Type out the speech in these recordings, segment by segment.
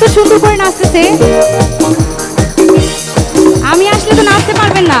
এত সুন্দর করে নাচতেছে। আমি আসলে তো নাচতে পারবেন না।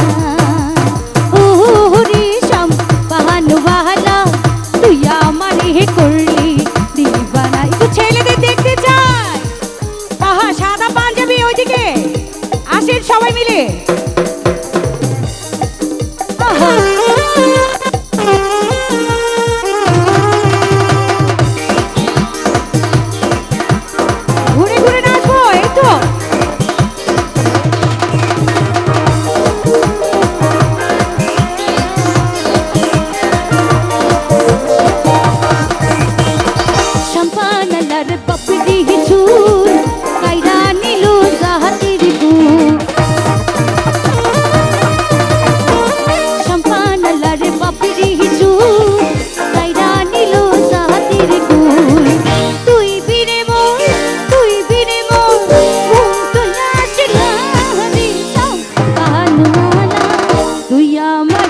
ওইদিকে। আসেন সবাই মিলে। Hallelujah.